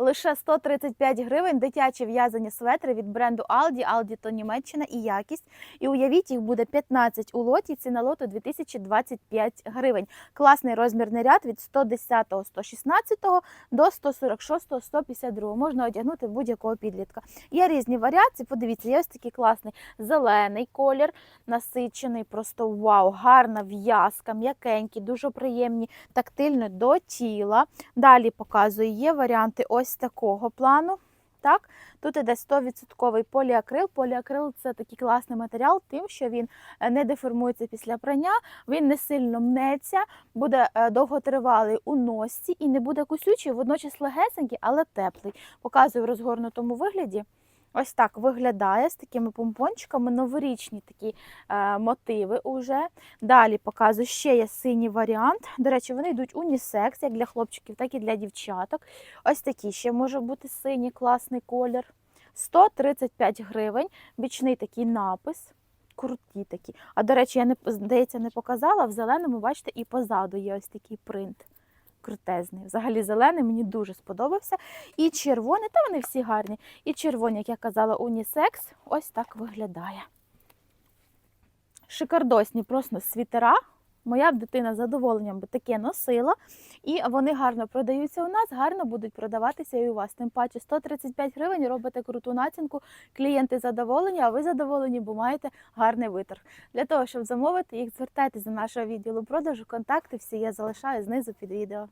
Лише 135 гривень дитячі в'язані светри від бренду Aldi. Aldi то Німеччина і якість. І уявіть, їх буде 15 у лоті. Ціна лоту 2025 гривень. Класний розмірний ряд від 110 116 до 146 152 Можна одягнути будь-якого підлітка. Є різні варіації. Подивіться, є ось такий класний зелений колір, насичений, просто вау, гарна в'язка, м'якенький, дуже приємні, тактильно до тіла. Далі показую, є варіанти ось такого плану. Так, тут іде 100% поліакрил. Поліакрил це такий класний матеріал, тим, що він е, не деформується після прання, він не сильно мнеться, буде е, довготривалий у носці і не буде кусючий, водночас легесенький, але теплий. Показую в розгорнутому вигляді. Ось так виглядає з такими помпончиками, новорічні такі е, мотиви уже. Далі показую, ще є синій варіант. До речі, вони йдуть унісекс, як для хлопчиків, так і для дівчаток. Ось такий ще може бути синій класний колір. 135 гривень, бічний такий напис. Круті такі. А до речі, я не здається, не показала. В зеленому, бачите, і позаду є ось такий принт. Крутезний. Взагалі зелений мені дуже сподобався. І червоний, та вони всі гарні. І червоний, як я казала, унісекс, ось так виглядає. Шикардосні просто світера. Моя б дитина з задоволенням би таке носила, і вони гарно продаються у нас, гарно будуть продаватися і у вас. Тим паче 135 гривень робите круту націнку, клієнти задоволені, а ви задоволені, бо маєте гарний виторг. Для того, щоб замовити їх, звертайтеся до нашого відділу продажу. Контакти всі я залишаю знизу під відео.